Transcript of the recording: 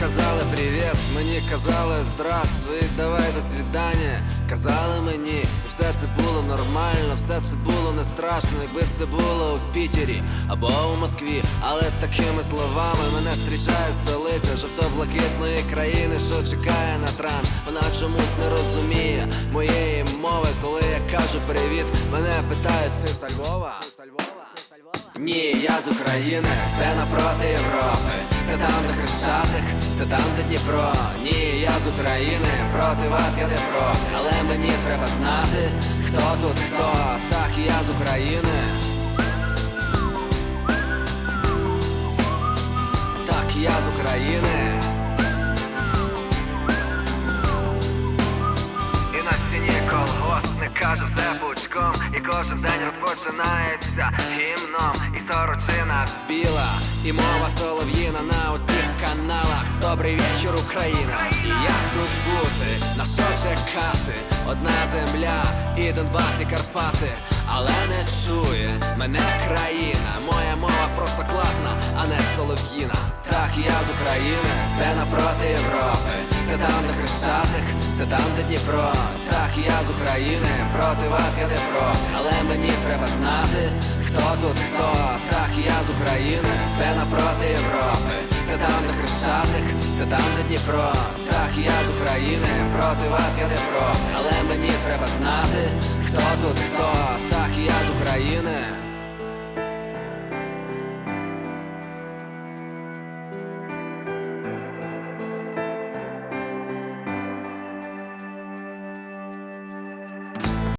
привіт, мені казали здравствуй, давай до свідання. Казали мені, все це було нормально, все це було не страшно, якби це було в Пітері або у Москві. Але такими словами мене зустрічає столиця жовто-блакитної країни, що чекає на транш. Вона чомусь не розуміє моєї мови, коли я кажу привіт. Мене питають, ти со Львова? Ти со? Ні, я з України, це напроти Європи. Це там, де Хрещатик, це там, де Дніпро. Ні, я з України, проти вас я не проти. Але мені треба знати, хто тут хто. Так, я з України. Так, я з України. І на стіні колгоспник каже все пучком І кожен день розпочинається гімном І сорочина біла, і мова солов'їна на усіх каналах Добрий вечір, Україна! І як тут бути? На що чекати? Одна земля, і Донбас, і Карпати Але не чує мене країна Моя мова просто класна, а не солов'їна Так, я з України, це напроти Європи Це там, де Хрещатик, це там, де Дніпро. Так, я з України, проти вас я не проти. Але мені треба знати, хто тут хто. Так, я з України, це напроти Європи. Це там, де Хрещатик, це там, де Дніпро. Так, я з України, проти вас я не проти. Але мені треба знати, хто тут хто. Так, я з України